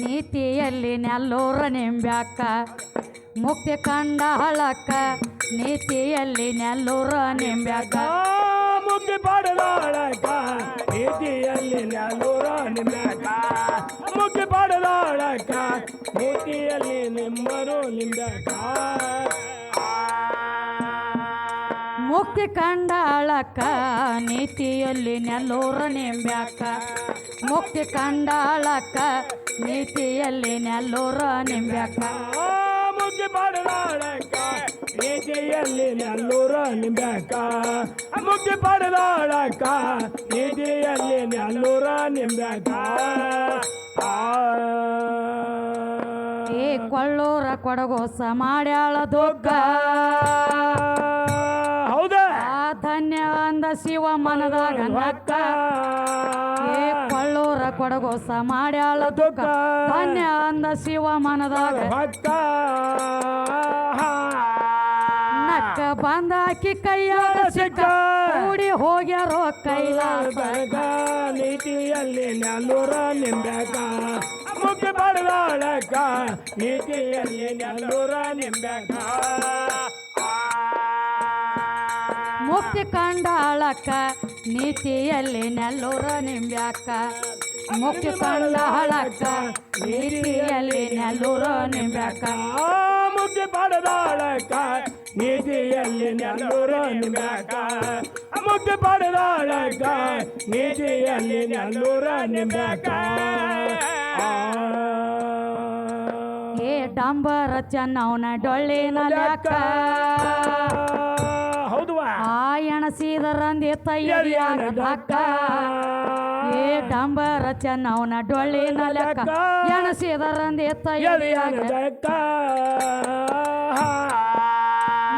ನೀತಿಯಲ್ಲಿ ನೆಲ್ಲೂರ ನಿಂಬ್ಯಾಕ ಮುಕ್ತಿ ಕಂಡ ಹಳಕ್ಕ ನೀತಿಯಲ್ಲಿ ನೆಲ್ಲೂರ ನಿಂಬ್ಯಾಕ ಮುಕ್ತಿ ಪಡೆದ ಹಳಕ, ನೀತಿಯಲ್ಲಿ ನೆಲ್ಲೂರ ನಿಂಬ್ಯಾಕ ಮುಕ್ತಿ ಪಡೆದ ಹಳಕ, ನೀತಿಯಲ್ಲಿ ನಿಮ್ಮರು ನಿಂಬ್ಯಾಕ. ಮುಕ್ತಿ ಕಂಡ ಹಳಕ್ಕ ನೀತಿಯಲ್ಲಿ ನೆಲ್ಲೂರ ನಿಂಬ್ಯಾಕ ಮುಕ್ತಿ ಕಂಡ ಹಳಕ್ಕ ನೀತಿಯಲ್ಲಿ ನೆಲ್ಲೂರ ನಿಂಬ್ಯಾಕ ಮುಕ್ತಿ ಪಡೆದಾಳಕ ನೀತಿಯಲ್ಲಿ ನೆಲ್ಲೂರ ನಿಂಬ್ಯಾಕ ಮುಕ್ತಿ ಪಡೆದಾಳಕ ನೀತಿಯಲ್ಲಿ ನೆಲ್ಲೂರ ನಿಂಬ್ಯಾಕ ಏ ಕೊಳ್ಳೂರ ಕೊಡಗೋಸ ಮಾಡ್ಯಾಳ ದೊಗ್ಗ. ಶಿವ ಮನದಾಗ ನಕ್ಕ ಏ ಕೊಳ್ಳೂರ ಕೊಡಗೋಸ ಮಾಡ್ಯಾಳ ದುಃಖ. ಧನ್ಯ ಅಂದ ಶಿವ ಮನದಾಗ ನಕ್ಕ ಬಂದಾಕಿ ಕೈಯಾಗ ಸಿಕ್ಕ. ಕೂಡಿ ಹೋಗ್ಯಾರೋ ಕೈಲಾಸ. ನೀತಿಯಲ್ಲಿ ನೆಲ್ಲೂರ ನಿಂಬೆಕ. ಮುಖ್ಯ ಪಡೆದಾಳಕ ನೀತಿಯಲ್ಲಿ ನೆಲ್ಲೂರ ನಿಂಬ್ಯಾಕ ಮುಕ್ತಿ ಕಂಡಾಳಕ್ಕ ನೀತಿಯಲ್ಲಿ ನೆಲ್ಲೂರ ನಿಂಬ್ಯಾಕ. ಮುಕ್ತಿ ಕಂಡಾಳಕ್ಕ ನೀತಿಯಲ್ಲಿ ನೆಲ್ಲೂರ ನಿಂಬ್ಯಾಕ. ಮುಖ್ಯ ಪಡೆದಾಳಕ ನೀತಿಯಲ್ಲಿ ನೆಲ್ಲೂರ ನಿಂಬ್ಯಾಕ. ಮುಖ್ಯ ಪಡೆದಾಳಕ ನೀತಿಯಲ್ಲಿ ನೆಲ್ಲೂರ ನಿಂಬ್ಯಾಕ. ಏ ಡಾಂಬರ ಚೆನ್ನವನ ಡೊಳ್ಳಿನ ಲೆಕ್ಕ ಆ ಎಣಸಿದರಂದಿ ತಯ್ಯದಿಯಾಗ ನಕ್ಕ ಏ ಡಂಬರ ಚೆನ್ನವನ ಡೊಳ್ಳಿನ ಲೆಕ್ಕ ಎಣಸಿದರಂದಿ ತಯ್ಯದಿಯಾಗ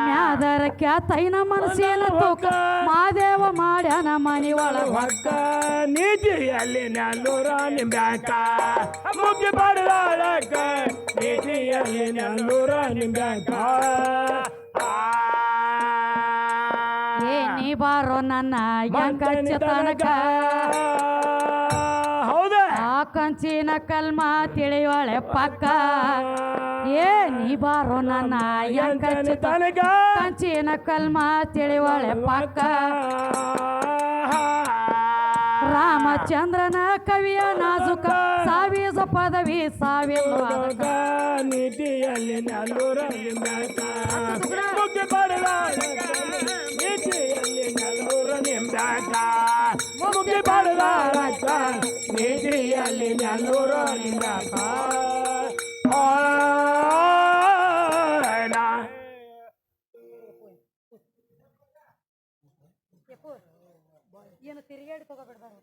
ಮ್ಯಾದರ ಕ್ಯಾತೈನ ಮನಸ್ಸಿನ ತೂಕ. ಮಾದೇವ ಮಾಡ್ಯಾನ ಮನಿ ಒಳಗ. ಒಕ್ಕ ನೀತಿಯಲ್ಲಿ ನೆಲ್ಲೂರ ನಿಂಬ್ಯಾಕ. ಮುಗ್ಗಿ ನೀತಿ ನೀತಿಯಲ್ಲಿ ನೆಲ್ಲೂರ ನಿಂಬ್ಯಾಕ ಏ ನೀ ಬಾರೋ ನನ್ನ ಎಂಕಚ್ಚ ತನಕ ಕಲ್ಮಾ ಆ ಕಂಚಿನ ಕಲ್ಮ ತಿಳಿಯೋಳೆ ಪಕ್ಕ. ಏ ನೀ ಬಾರೋ ನನ್ನ ಎಂಕಚ್ಚ ತನಕ ಕಂಚಿನ ಕಲ್ಮ ತಿಳಿಯೋಳೆ ಪಕ್ಕ. ರಾಮಚಂದ್ರನ ಕವಿಯ ನಾಜುಕ ಸಾವಿಸ ಪದವಿ ಸಾವಿಲ್ಲ ನಿಧಿಯಲ್ಲಿ ನೆಲ್ಲೂರ ನಿಂಬ್ಯಾಕ ಮುಗ್ಗಿ ಪಡೆದಾಳಕ ನೀತಿಯಲ್ಲಿ ನೆಲ್ಲೂರ ನಿಂಬ್ಯಾಕ ಆಯ್ನಾ. ಏನು ತಿರುಗಾಡಿ ತಗೋಬಿಡ್ಬಾರ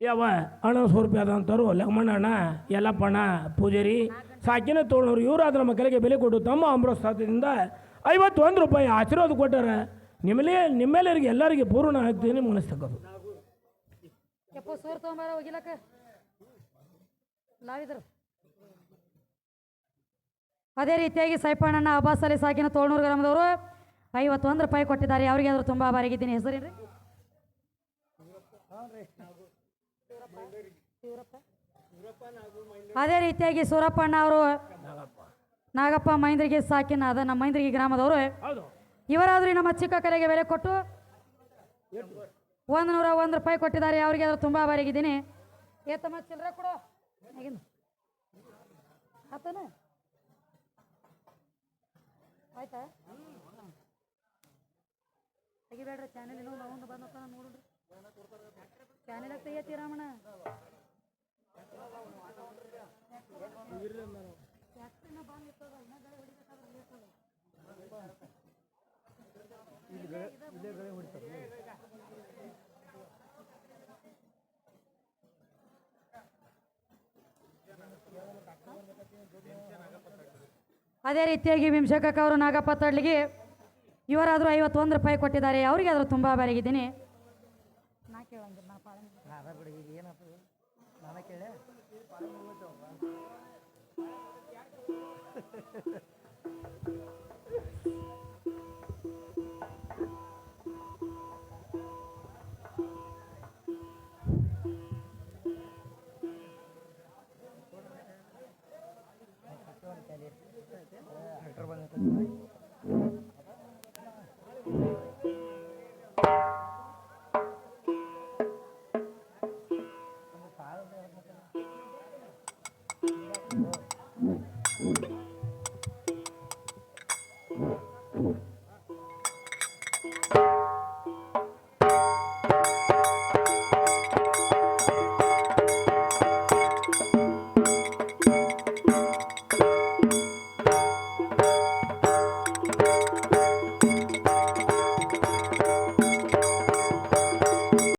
ಯಾವ ಅಣ್ಣ ರೂಪಾಯಿ ಅಣ್ಣ ಯಲ್ಲಪ್ಪ ಯಲ್ಲಪ್ಪಣ್ಣ, ಪೂಜಾರಿ, ಸಾಕಿನ ತೋಳೋರು ಇವರು ಅದ್ರ ಮಕ್ಕಳಿಗೆ ಬೆಲೆ ಕೊಟ್ಟು ತಮ್ಮ ಅಮೃತದಿಂದ ಐವತ್ತೊಂದು ರೂಪಾಯಿ ಆಶೀರ್ವಾದ ಕೊಟ್ಟಾರ. ನಿಮ್ಮಲ್ಲಿ ನಿಮ್ಮೆಲ್ಲರಿಗೆ ಎಲ್ಲರಿಗೆ ಪೂರ್ಣ ಆಗ್ತೀನಿ ಮುನಿಸ್ತಕ್ಕದು ಅದೇ ರೀತಿಯಾಗಿ ಸೈಪಣ್ಣನ ಅಬ್ಬಾಸಲ್ಲಿ ಸಾಕಿನ ತೋಳ್ನೂರು ಗ್ರಾಮದವರು ಐವತ್ತೊಂದು ರೂಪಾಯಿ ಕೊಟ್ಟಿದ್ದಾರೆ. ಅವರಿಗೆ ಆದರೂ ತುಂಬ ಬಾರಿಗಿದ್ದೀನಿ ಹೆಸರೇನ್ರಿ? ಅದೇ ರೀತಿಯಾಗಿ ಸೂರಪ್ಪಣ್ಣ ಅವರು ನಾಗಪ್ಪ ಮೈಂದ್ರಿಗೆ ಸಾಕಿನ ಅದ ನಮ್ಮ ಮೈಂದ್ರಿಗೆ ಗ್ರಾಮದವರು. ಹೌದು. ಇವರಾದ್ರೂ ನಮ್ಮ ಚಿಕ್ಕ ಕಲೆಗೆ ಬೆಲೆ ಕೊಟ್ಟು ಒಂದು ನೂರ ಒಂದು ರೂಪಾಯಿ ಕೊಟ್ಟಿದ್ದಾರೆ. ಅವರಿಗೆ ಆದರೂ ತುಂಬ ಬಾರಿಗಿದ್ದೀನಿ ಏತಮ್ಮ ಚಿಲ್ಲರೆ ಕೊಡು. ಆತನ? ಆಯ್ತಾ? ತೆಗಿಬೇಡ್ರಿ ಚಾನೆಲ್ ಇನ್ನೊಂದು ಅವನು ಬಂದ ನೋಡ್ರಿ ಅದೇ ರೀತಿಯಾಗಿ ವಿಂಶಕಕ್ಕ ಅವರು ನಾಗಪ್ಪ ತಳ್ಳಿಗೆ ಇವರಾದರೂ ಐವತ್ತೊಂದು ರೂಪಾಯಿ ಕೊಟ್ಟಿದ್ದಾರೆ. ಅವರಿಗೆ ಆದರೂ ತುಂಬ ಬಾರಿಗಿದ್ದೀನಿ ನಾ ಕೇಳಂಗಿಲ್ಲ ನಾ ಪಾಳೆ